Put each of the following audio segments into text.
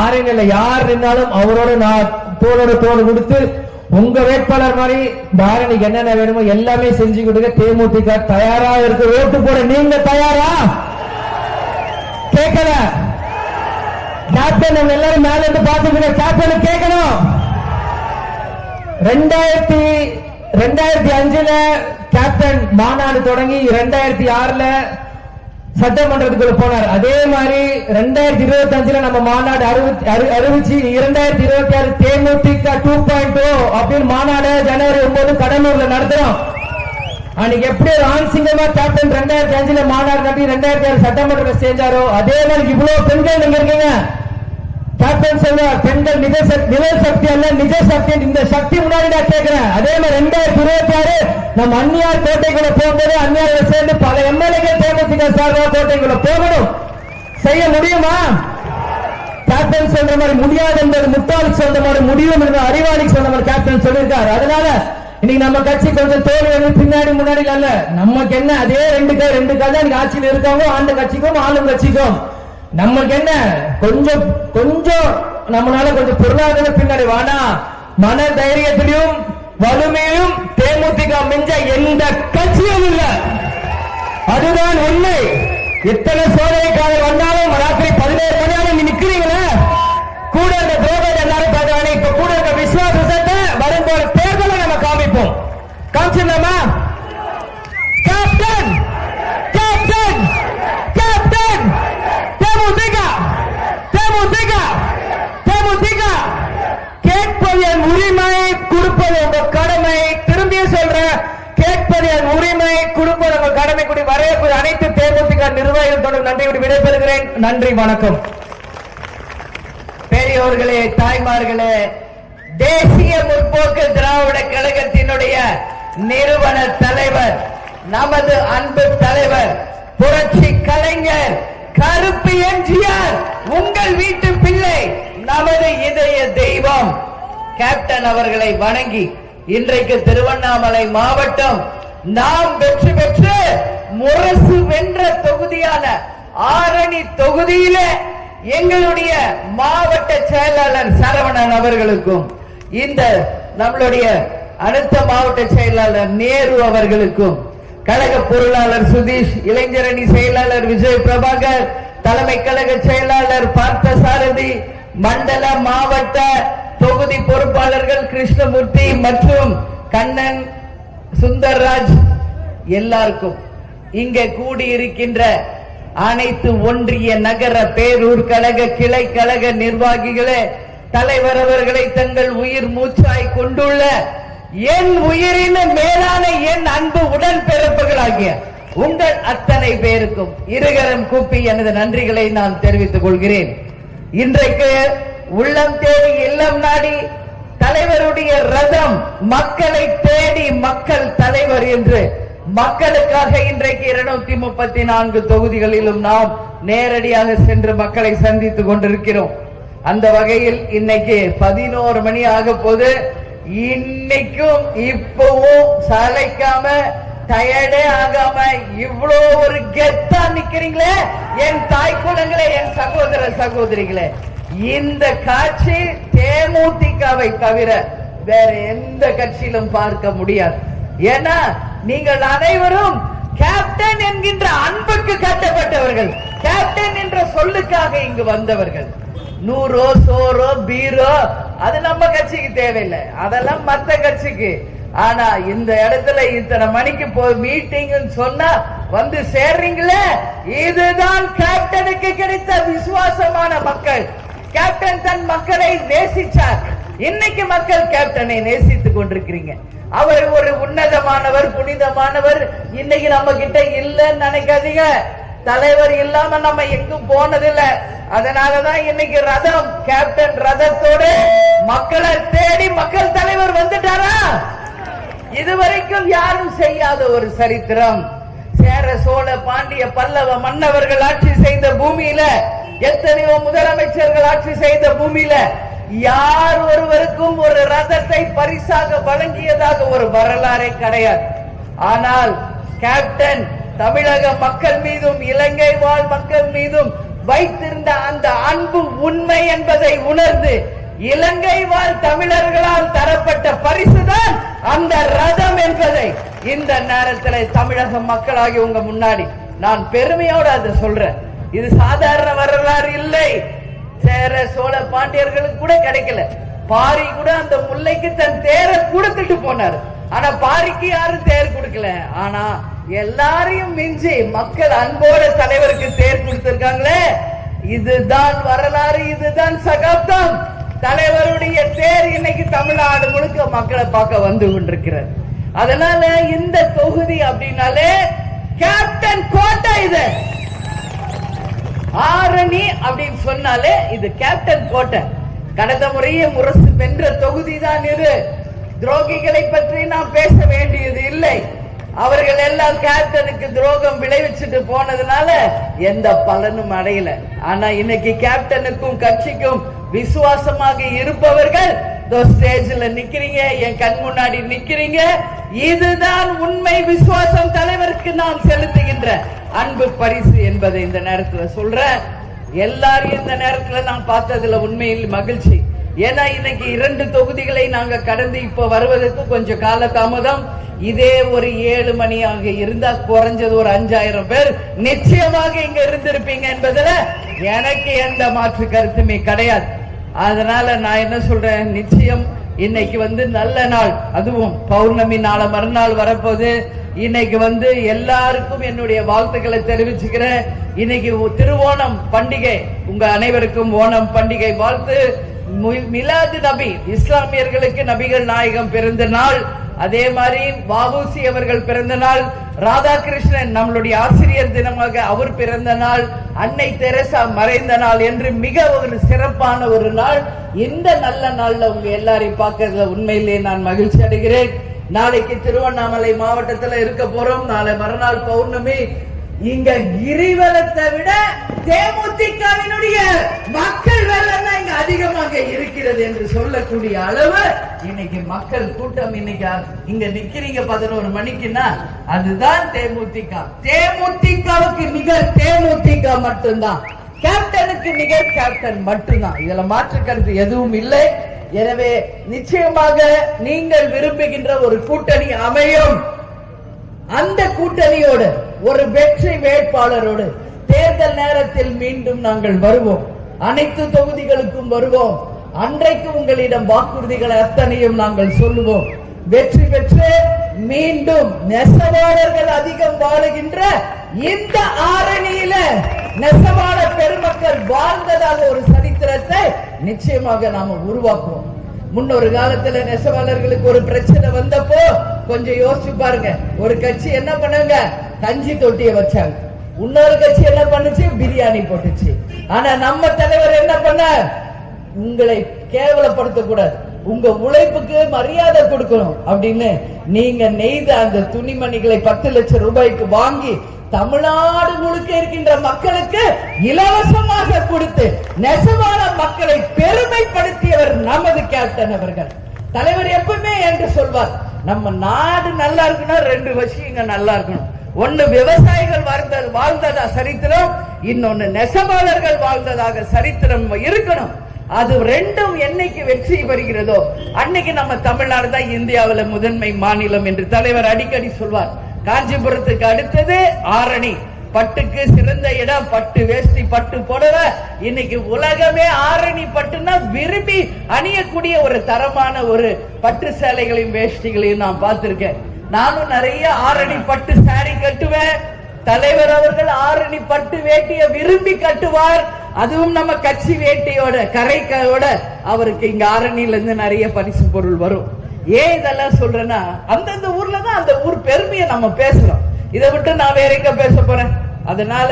ஆரணியில யார் நின்னாலும் அவரோட நான் தோளோட தோல் கொடுத்து உங்க வேட்பாளர் மாதிரி இந்த என்னென்ன வேணுமோ எல்லாமே செஞ்சு கொடுக்க தேமுதிக தயாரா இருக்கு. ஓட்டு போட நீங்க தயாரா? கேட்கல. கேப்டன் நம்ம எல்லாரும் மேல இருந்து பாத்துக்கிற கேப்டன் கேட்கணும். ரெண்டாயிரத்தி ரெண்டாயிரத்தி அஞ்சுல கேப்டன் மாநாடு தொடங்கி ரெண்டாயிரத்தி ஆறுல சட்டமன்றத்துக்குள்ள போனார். அதே மாதிரி ரெண்டாயிரத்தி இருபத்தி அஞ்சுல நம்ம மாநாடு அறிவிச்சு- அறிவிச்சு இரண்டாயிரத்தி இருபத்தி ஆறு தேமுதிக டூ பாயிண்ட் டூ அப்படின்னு மாநாடு ஜனவரி ஒன்பது கடலூர்ல நடத்துறோம். அன்னைக்கு எப்படி ஒரு சிங்கமா கேப்டன் ரெண்டாயிரத்தி அஞ்சுல மாநாடு நடத்தி ரெண்டாயிரத்தி ஆறு சட்டமன்றத்தில் செஞ்சாரோ அதே மாதிரி இவ்வளவு பெண்கள் நீங்க இருக்கீங்க. கேப்டன் சொல்றார் பெண்கள் நிஜ சக்தி சக்தி அல்ல நிஜ சக்தி. இந்த சக்தி முன்னாடி நான் கேட்கிறேன். அதே மாதிரி ரெண்டாயிரத்தி இருபத்தி ஆறு நம்ம அந்நியார் கோட்டைக்குள்ள போகும்போது அந்நியார் சேர்ந்து பல எம்எல்ஏக்கள் தேமுதிக சார்பாக கோட்டைக்குள்ள போகணும். செய்ய முடியுமா? கேப்டன் சொல்ற மாதிரி முடியாது என்பது முட்டாளுக்கு சொல்ற மாதிரி முடியும் என்று அறிவாளிக்கு சொல்ற மாதிரி கேப்டன் சொல்லியிருக்காரு. அதனால இன்னைக்கு நம்ம கட்சி கொஞ்சம் தோல்வி பின்னாடி முன்னாடி அல்ல நமக்கு என்ன அதே ரெண்டு கை ரெண்டு கால் தான் ஆட்சியில் இருக்காங்க. ஆண்ட கட்சிக்கும் ஆளும் கட்சிக்கும். நம்மளுக்கு என்ன கொஞ்சம் கொஞ்சம் நம்மளால கொஞ்சம் பொருளாதார பின்னாடி வானா மன தைரியத்திலையும் வலிமையிலும் தேமுதிக மிஞ்ச எந்த கட்சியும் இல்ல. அதுதான் உண்மை. எத்தனை சோதனைக்காக வந்தாலும் ராத்திரி பதினேழு மணி நீ நிக்கிறீங்களே? கூட இருந்த துரோகத்தை எல்லாரும் பார்க்க இப்ப கூட இருக்க விசுவாசத்தை வரும்போது தேர்தலை நம்ம காமிப்போம். காமிச்சிருந்தோமா captain captain captain DMDK DMDK DMDK கேட்பது என் உரிமை கொடுப்பது உங்க கடமை. திரும்பி சொல்ற கேட்பது என் உரிமை. கொடுப்பது உங்க கடமை. கூடி வரையக்கூடிய அனைத்து தேமுதிக நிர்வாகிகள் தொடர்பு நன்றி கூடி விடைபெறுகிறேன். நன்றி வணக்கம். பெரியோர்களே தாய்மார்களே தேசிய முற்போக்கு திராவிட கழகத்தினுடைய நிறுவன தலைவர் நமது அன்பு தலைவர் புரட்சி கலைஞர் கருப்பு எம்ஜிஆர் உங்கள் வீட்டு பிள்ளை நமது இதய தெய்வம். கேப்டன் அவர்களை வணங்கி இன்றைக்கு திருவண்ணாமலை மாவட்டம் நாம் வெற்றி பெற்று முரசு வென்ற தொகுதியான ஆரணி தொகுதியில எங்களுடைய மாவட்ட செயலாளர் சரவணன் அவர்களுக்கும் இந்த நம்மளுடைய அடுத்த மாவட்ட செயலாளர் நேரு அவர்களுக்கும் கழக பொருளாளர் சுதீஷ் இளைஞரணி செயலாளர் விஜய் பிரபாகர் தலைமை கழக செயலாளர் பார்த்த சாரதி மண்டல மாவட்ட தொகுதி பொறுப்பாளர்கள் கிருஷ்ணமூர்த்தி மற்றும் கண்ணன் சுந்தர்ராஜ் எல்லாருக்கும். இங்கே கூடியிருக்கின்ற அனைத்து ஒன்றிய நகர பேரூர் கழக கிளை கழக நிர்வாகிகளே தலைவர் அவர்களை தங்கள் உயிர் மூச்சாய் கொண்டுள்ள என் உயிரின மேலான என் அன்பு உடன் பிறப்புகளாகிய உங்கள் அத்தனை பேருக்கும் இருகரம் கூப்பி எனது நன்றிகளை நான் தெரிவித்துக் கொள்கிறேன். இன்றைக்கு உள்ளம் தேடி இல்லம் நாடி தலைவருடைய ரதம் மக்களை தேடி மக்கள் தலைவர் என்று மக்களுக்காக இன்றைக்கு இருநூத்தி முப்பத்தி நான்கு தொகுதிகளிலும் நாம் நேரடியாக சென்று மக்களை சந்தித்துக் கொண்டிருக்கிறோம். அந்த வகையில் இன்னைக்கு பதினோரு மணி ஆக போது இன்னைக்கும் இப்பவும் சளைக்காம டயர்டே ஆகாம இவ்வளோ ஒரு கெத்தா நிக்கிறீங்களே? என் தாய் குலங்களே என் சகோதர சகோதரிகளே. இந்த காட்சி தேமுதிகவை தவிர வேற எந்த கட்சியிலும் பார்க்க முடியாது. ஏன்னா நீங்கள் அனைவரும் கேப்டன் என்கின்ற அன்புக்கு கட்டப்பட்டவர்கள். கேப்டன் என்ற சொல்லுக்காக இங்கு வந்தவர்கள். நூறோ சோரோ பீரோ அது நம்ம கட்சிக்கு தேவையில்லை. அதெல்லாம் மத்த கட்சிக்கு. ஆனா இந்த இடத்துல இத்தனை மணிக்கு போய் மீட்டிங் சொன்னா வந்து சேர்றீங்களே? இதுதான் கேப்டனுக்கு கிடைத்த விசுவாசமான மக்கள். கேப்டன் தன் மக்களை நேசிச்சார். இன்னைக்கு மக்கள் கேப்டனை நேசித்துக் கொண்டிருக்கிறீங்க. அவர் ஒரு உன்னதமானவர் புனிதமானவர். இன்னைக்கு நம்ம கிட்ட இல்லைன்னு நினைக்காதீங்க. தலைவர் இல்லாம நம்ம எங்கும் போனதில்ல. அதனாலதான் இன்னைக்கு ரதம் கேப்டன் ரதத்தோட மக்களை தேடி மக்கள் தலைவர் வந்துட்டாரா? இதுவரைக்கும் யாரும் செய்யாத ஒரு சரித்திரம். சேர சோழ பாண்டிய பல்லவ மன்னவர்கள் ஆட்சி செய்த பூமியில எத்தனையோ முதலமைச்சர்கள் ஆட்சி செய்த பூமியில யார் ஒருவருக்கும் ஒரு ரதத்தை பரிசாக வழங்கியதாக ஒரு வரலாறே கிடையாது. ஆனால் கேப்டன் தமிழக மக்கள் மீதும் இலங்கை வாழ் மக்கள் மீதும் வைத்திருந்த அந்த அன்பு உண்மை என்பதை உணர்ந்து இலங்கை வாழ் தமிழர்களால் தரப்பட்ட பரிசுதான் அந்த ரதம் என்பதை இந்த நேரத்தில் தமிழக மக்களாகி உங்க முன்னாடி நான் பெருமையோடு அதை சொல்றேன். இது சாதாரண வரலாறு இல்லை. சேர சோழ பாண்டியர்களுக்கு கூட கிடைக்கல. பாரி கூட அந்த முல்லைக்கு தன் தேரை கொடுத்துட்டு போனார். ஆனா பாரிக்கு யாரும் தேர் கொடுக்கல. ஆனா எல்லாரையும் மிஞ்சி மக்கள் அன்போட தலைவருக்கு தேர் கொடுத்திருக்காங்களே. இதுதான் வரலாறு இதுதான் சகாப்தம். தலைவருடைய தேர் இன்னைக்கு தமிழ்நாடு முழுக்க மக்களை பார்க்க வந்து கொண்டிருக்கிறது. அதனால இந்த தொகுதி அப்படின்னாலே கேப்டன் கோட்டை இது. ஆரணி அப்படின்னு சொன்னாலே இது கேப்டன் கோட்டை. கடந்த முறையே முரசு வென்ற தொகுதி தான் இது. துரோகிகளை பற்றி நாம் பேச வேண்டியது இல்லை. அவர்கள் எல்லாம் கேப்டனுக்கு துரோகம் விளைவிச்சுட்டு போனதுனால எந்த பலனும் அடையல. ஆனா இன்னைக்கு கேப்டனுக்கும் கட்சிக்கும் விசுவாசமாக இருப்பவர்கள் ஸ்டேஜ்ல நிக்கிறீங்க என் கண் முன்னாடி நிக்கிறீங்க. இதுதான் உண்மை விசுவாசம் தலைவருக்கு நான் செலுத்துகின்ற அன்பு பரிசு என்பதை இந்த நேரத்துல சொல்றேன். எல்லாரையும் இந்த நேரத்துல நான் பார்த்ததுல உண்மையில் மகிழ்ச்சி. ஏன்னா இன்னைக்கு இரண்டு தொகுதிகளை நாங்க கடந்து இப்ப வருவதற்கு கொஞ்சம் கால தாமதம் இதே ஒரு ஏழு மணியாக இருந்தா குறைஞ்சது ஒரு அஞ்சாயிரம் பேர் நிச்சயமாக இங்க இருந்திருப்பீங்க என்பதுல எனக்கு எந்த மாற்று கருத்துமே கிடையாது. அதனால நான் என்ன சொல்றேன்? நிச்சயம் இன்னைக்கு வந்து நல்ல நாள். அதுவும் பௌர்ணமி நாளை மறுநாள் வரப்போது இன்னைக்கு வந்து எல்லாருக்கும் என்னுடைய வாழ்த்துக்களை தெரிவிச்சுக்கிறேன். இன்னைக்கு திருவோணம் பண்டிகை. உங்க அனைவருக்கும் ஓணம் பண்டிகை வாழ்த்து. மிலாது நபி இஸ்லாமியர்களுக்கு நபிகள் நாயகம் பிறந்த நாள். அதே மாதிரி வாபூசி அவர்கள் பிறந்த நாள். ராதாகிருஷ்ணன் நம்மளுடைய ஆசிரியர் தினமாக அவர் பிறந்த நாள். அன்னை தெரசா மறைந்த நாள் என்று மிக ஒரு சிறப்பான ஒரு நாள். இந்த நல்ல நாள்ல உங்க எல்லாரையும் பார்க்கறதுல உண்மையிலேயே நான் மகிழ்ச்சி அடைகிறேன். நாளைக்கு திருவண்ணாமலை மாவட்டத்துல இருக்க போறோம். நாளை மறுநாள் பௌர்ணமி. இங்க கிரிவலத்தை விட தேமுதிகவினுடைய மக்கள் வெள்ளம் தான் இங்க அதிகமாக இருக்கிறது என்று சொல்லக்கூடிய அளவு இன்னைக்கு மக்கள் கூட்டம் இன்னைக்கு இங்க நிக்கிறீங்க பதினோரு மணிக்குன்னா அதுதான் தேமுதிக. தேமுதிகவுக்கு நிகர் தேமுதிக மட்டும்தான். கேப்டனுக்கு நிகர் கேப்டன் மட்டும்தான். இதுல மாற்று கருத்து எதுவும் இல்லை. எனவே நிச்சயமாக நீங்கள் விரும்புகின்ற ஒரு கூட்டணி அமையும். அந்த கூட்டணியோடு ஒரு வெற்றி வேட்பாளரோடு தேர்தல் நேரத்தில் மீண்டும் நாங்கள் வருவோம். அனைத்து தொகுதிகளுக்கும் வருவோம். அன்றைக்கு உங்களிடம் வாக்குறுதிகளை அத்தனையும் நாங்கள் சொல்லுவோம். வெற்றி பெற்று மீண்டும் நெசவாளர்கள் அதிகம் வாழுகின்ற இந்த ஆரணியில நெசவாள பெருமக்கள் வாழ்ந்ததாக ஒரு சரித்திரத்தை நிச்சயமாக நாம உருவாக்குவோம். முன்னொரு காலத்துல நெசவாளர்களுக்கு ஒரு பிரச்சனை வந்தப்போ கொஞ்சம் யோசிச்சு பாருங்க. ஒரு கட்சி என்ன பண்ணாங்க கஞ்சி தொட்டிய வச்சாங்க. இன்னொரு கட்சி என்ன பண்ணுச்சு? பிரியாணி போட்டுச்சு. ஆனா நம்ம தலைவர் என்ன பண்ண? உங்களை கேவலப்படுத்த கூடாது உங்க உழைப்புக்கு மரியாதை கொடுக்கணும் அப்படின்னு நீங்க நெய்த அந்த துணிமணிகளை பத்து லட்சம் ரூபாய்க்கு வாங்கி தமிழ்நாடு முழுக்க இருக்கின்ற மக்களுக்கு இலவசமாக கொடுத்து நெசவான மக்களை பெருமைப்படுத்தியவர் நமது கேப்டன் அவர்கள். தலைவர் எப்பவுமே என்று சொல்வார் நம்ம நாடு நல்லா இருக்குன்னா ரெண்டு விஷயங்க நல்லா இருக்கணும். ஒன்னு விவசாயிகள் வாழ்ந்த வாழ்ந்ததா சரித்திரம் இன்னொன்னு நெசவாளர்கள் வாழ்ந்ததாக சரித்திரம் இருக்கணும். அது ரெண்டும் என்னைக்கு வெற்றி பெறுகிறதோ அன்னைக்கு நம்ம தமிழ்நாடு தான் இந்தியாவில் முதன்மை மாநிலம் என்று தலைவர் அடிக்கடி சொல்வார். காஞ்சிபுரத்துக்கு அடுத்தது ஆரணி. பட்டுக்கு சிறந்த இடம் பட்டு வேஷ்டி பட்டு புடவை. இன்னைக்கு உலகமே ஆரணி பட்டுன்னா விரும்பி அணியக்கூடிய ஒரு தரமான ஒரு பட்டு சேலைகளையும் வேஷ்டிகளையும் நான் பார்த்திருக்கேன். நானும் நிறைய ஆரணி பட்டு சாரி கட்டுவேன். தலைவர் அவர்கள் ஆரணி பட்டு வேட்டிய விரும்பி கட்டுவார். அதுவும் நம்ம கட்சி வேட்டியோட கரைக்கையோட அவருக்கு இங்க ஆரணியில இருந்து நிறைய பரிசு பொருள் வரும். ஏன் இதெல்லாம் சொல்றேன்னா அந்தந்த ஊர்ல தான் அந்த ஊர் பெருமையை நம்ம பேசுறோம். இதை விட்டு நான் வேற எங்க பேச போறேன்? அதனால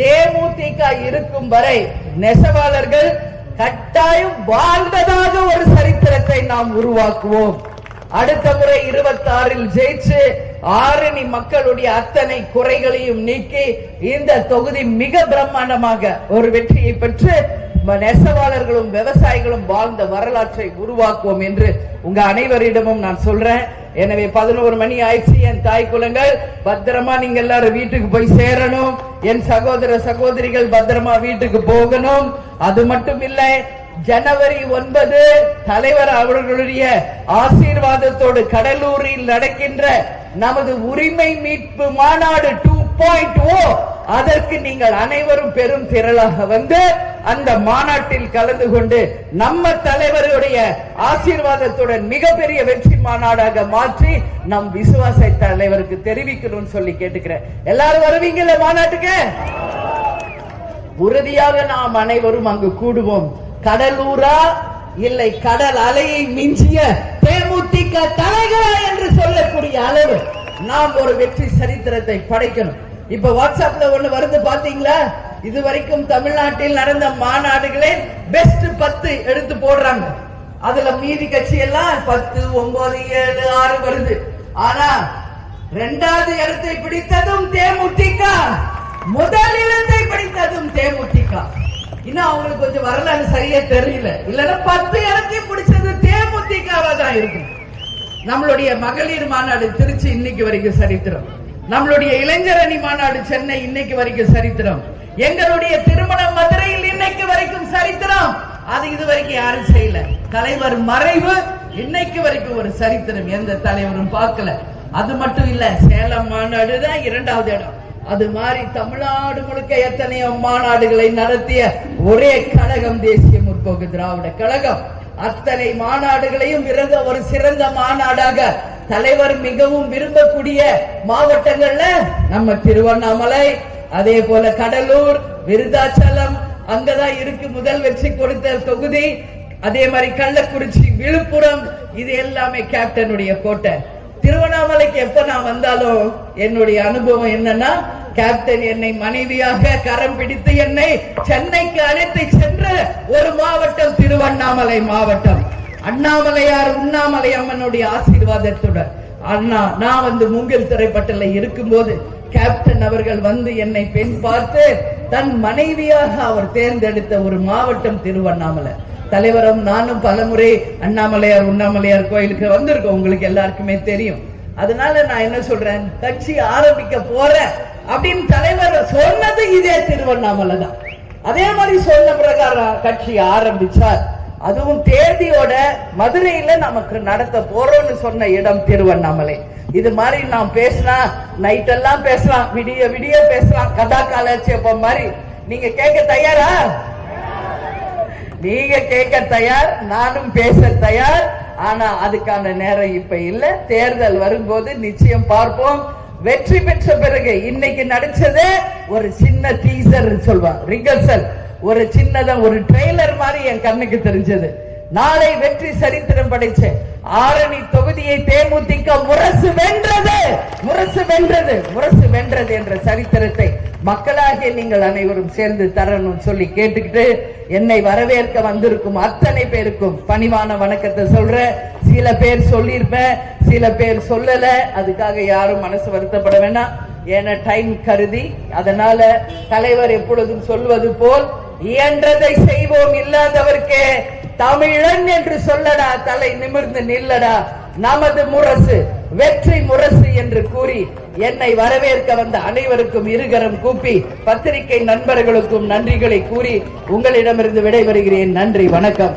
தேமுதிக இருக்கும் வரை நெசவாளர்கள் கட்டாயம் வாழ்ந்ததாக ஒரு சரித்திரத்தை நாம் உருவாக்குவோம். அடுத்த முறை இருபத்தாறில் ஜெயிச்சு ஆரணி மக்களுடைய அத்தனை குறைகளையும் நீக்கி இந்த தொகுதி மிக பிரம்மாண்டமாக ஒரு வெற்றியை பெற்று நெசவாளர்களும் விவசாயிகளும் வாழ்ந்த வரலாற்றை உருவாக்குவோம் என்று உங்க அனைவரிடமும் நான் சொல்றேன். எனவே பதினோரு மணி ஆயிடுச்சு என் தாய் குலங்கள் பத்திரமா நீங்க எல்லாரும் வீட்டுக்கு போய் சேரணும். என் சகோதர சகோதரிகள் பத்திரமா வீட்டுக்கு போகணும். அது மட்டும் இல்லை ஜனவரி ஒன்பது தலைவர் அவர்களுடைய ஆசீர்வாதத்தோடு கடலூரில் நடக்கின்ற நமது உரிமை மீட்பு மாநாடு டூ பாயிண்ட் ஓ அதற்கு நீங்கள் அனைவரும் பெரும் திரளாக வந்து அந்த மாநாட்டில் கலந்து கொண்டு நம்ம தலைவருடைய ஆசீர்வாதத்துடன் மிகப்பெரிய வெற்றி மாநாடாக மாற்றி நம் விசுவாச தலைவருக்கு தெரிவிக்கணும்னு சொல்லி கேட்டுக்கிறேன். எல்லாரும் வருவீங்களே மாநாட்டுக்கு? உறுதியாக நாம் அனைவரும் அங்கு கூடுவோம். கடலூரா இல்லை கடல் அலையை மிஞ்சிய தேமுதிக தலைகளா என்று சொல்லக்கூடிய அளவு நாம் ஒரு வெற்றி சரித்திரத்தை படைக்கணும். இப்ப வாட்ஸ்அப்ல ஒண்ணு வருது பாத்தீங்களா? இதுவரைக்கும் தமிழ்நாட்டில் நடந்த மாநாடுகளே பெஸ்ட் பத்து எடுத்து போடுறாங்க. அதுல மீதி கட்சி எல்லாம் பத்து ஒன்பது ஏழு ஆறு வருது. ஆனா இரண்டாவது இடத்தை பிடித்ததும் தேமுதிக. முதல் இடத்தை பிடித்ததும் தேமுதிக. இன்னும் அவங்களுக்கு கொஞ்சம் வரலாறு சரியா தெரியல. இல்லன்னா பத்து இடத்தையும் பிடிச்சது தேமுதிகவா தான் இருக்கும். நம்மளுடைய மகளிர் மாநாடு திருச்சி இன்னைக்கு வரைக்கும் சரித்திரம். நம்மளுடைய இளைஞர் அணி மாநாடு சென்னை இன்னைக்கு வரைக்கும் சரித்திரம். எங்களுடைய திருமணம் மதுரையில் இன்னைக்கு வரைக்கும் சரித்திரம். அது இது வரைக்கும் யாரும் செய்யல. தலைவர் மறைவு இன்னைக்கு வரைக்கும் ஒரு சரித்திரம். எந்த தலைவரும் பார்க்கல. அது மட்டும் இல்ல சேலம் மாநாடு தான் இரண்டாவது இடம். அது மாதிரி தமிழ்நாடு முழுக்க எத்தனையோ மாநாடுகளை நடத்திய ஒரே கழகம் தேசிய முற்போக்கு திராவிட கழகம். அத்தனை மாநாடுகளையும் விருந்த ஒரு சிறந்த மாநாடாக தலைவர் மிகவும் விரும்பக்கூடிய மாவட்டங்கள்ல நம்ம திருவண்ணாமலை அதே போல கடலூர் விருதாச்சலம் அங்கதான் இருக்கு முதல் வெற்றி கொடுத்த தொகுதி. அதே மாதிரி கள்ளக்குறிச்சி விழுப்புரம் இது எல்லாமே கேப்டனுடைய கோட்டை. திருவண்ணாமலைக்கு எப்ப நான் வந்தாலும் என்னுடைய அனுபவம் என்னன்னா கேப்டன் என்னை மனைவியாக கரம் பிடித்து என்னை சென்னைக்கு அழைத்து சென்ற ஒரு மாவட்டம் திருவண்ணாமலை மாவட்டம். அண்ணாமலையார் உண்ணாமலை அம்மனுடைய ஆசீர்வாதத்துடன். அண்ணா நான் வந்து மூங்கில் திரைப்பட்டில் இருக்கும்போது கேப்டன் அவர்கள் வந்து என்னை பெண் பார்த்து தன் மனைவியாக அவர் தேர்ந்தெடுத்த ஒரு மாவட்டம் திருவண்ணாமலை. தலைவரும் நானும் பலமுறை அண்ணாமலையார் உண்ணாமலையார் கோயிலுக்கு வந்திருக்கோம். உங்களுக்கு எல்லாருக்குமே தெரியும். அதனால நான் என்ன சொல்றேன்? கட்சி ஆரம்பிக்க போறேன் அப்படின்னு தலைவர் சொன்னது இதே திருவண்ணாமலை தான். அதே மாதிரி சொன்ன பிரகாரம் கட்சி ஆரம்பிச்சார். அதுவும் தேதியோட மதுரையில நமக்கு நடத்த போறோம்னு சொன்ன இடம் திருவண்ணாமலை. இது மாதிரி நாம் பேசினா நைட் எல்லாம் பேசலாம் விடிய விடிய பேசலாம் கதா காலட்சேபம் மாதிரி. நீங்க கேட்க தயாரா? நீங்க கேட்க தயார் நானும் பேச தயார். ஆனா அதுக்கான நேரம் இப்ப இல்ல. தேர்தல் வரும்போது நிச்சயம் பார்ப்போம். வெற்றி பெற்ற பிறகு இன்னைக்கு நடிச்சது ஒரு சின்ன டீசர் சொல்வான் ரிகர்சல் ஒரு சின்னதா ஒரு ட்ரெய்லர் மாதிரி என் கண்ணுக்கு தெரிஞ்சது. நாளை வெற்றி சரித்திரம் படைச்ச ஆரணி தொகுதியை தேமுதிக முரசு வென்றது முரசு வென்றது முரசு வென்றது என்ற சரித்திரத்தை மக்களாகிய நீங்கள் அனைவரும் சேர்ந்து தரணும் சொல்லி கேட்டுக்கிட்டு என்னை வரவேற்க வந்திருக்கும் அத்தனை பேருக்கும் பணிவான வணக்கத்தை சொல்றேன் சில பேர் சொல்லியிருப்பேன் சில பேர் சொல்லல அதுக்காக யாரும் மனசு வருத்தப்பட வேண்டாம் ஏன்னா டைம் கருதி அதனால தலைவர் எப்பொழுதும் சொல்வது போல் இயன்றதை செய்வோம் இல்லாதவர்க்கே தமிழன் என்று சொல்லடா தலை நிமிர்ந்து நில்லடா. நமது முரசு வெற்றி முரசு என்று கூறி என்னை வரவேற்க வந்த அனைவருக்கும் இருகரம் கூப்பி பத்திரிகை நண்பர்களுக்கும் நன்றிகளை கூறி உங்களிடமிருந்து விடைபெறுகிறேன். நன்றி வணக்கம்.